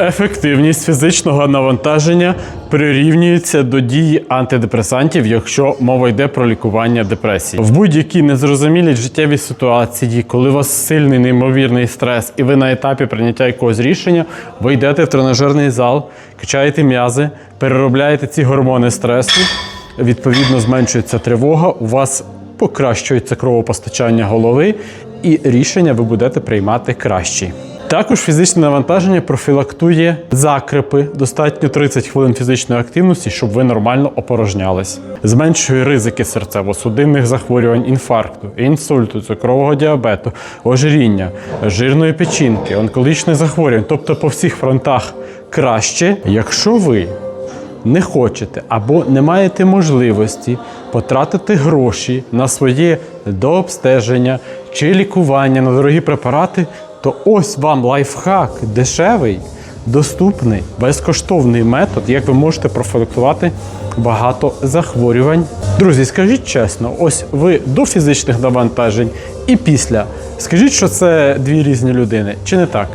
Ефективність фізичного навантаження прирівнюється до дії антидепресантів, якщо мова йде про лікування депресії. В будь-якій незрозумілій життєвій ситуації, коли у вас сильний неймовірний стрес, і ви на етапі прийняття якогось рішення, ви йдете в тренажерний зал, качаєте м'язи, переробляєте ці гормони стресу, відповідно зменшується тривога, у вас покращується кровопостачання голови, і рішення ви будете приймати кращі. Також фізичне навантаження профілактує закрепи, достатньо 30 хвилин фізичної активності, щоб ви нормально опорожнялись. Зменшує ризики серцево-судинних захворювань, інфаркту, інсульту, цукрового діабету, ожиріння, жирної печінки, онкологічних захворювань, тобто по всіх фронтах краще, якщо ви не хочете або не маєте можливості потратити гроші на своє дообстеження чи лікування на дорогі препарати, то ось вам лайфхак дешевий, доступний, безкоштовний метод, як ви можете профілактувати багато захворювань. Друзі, скажіть чесно, ось ви до фізичних навантажень і після. Скажіть, що це дві різні людини, чи не так?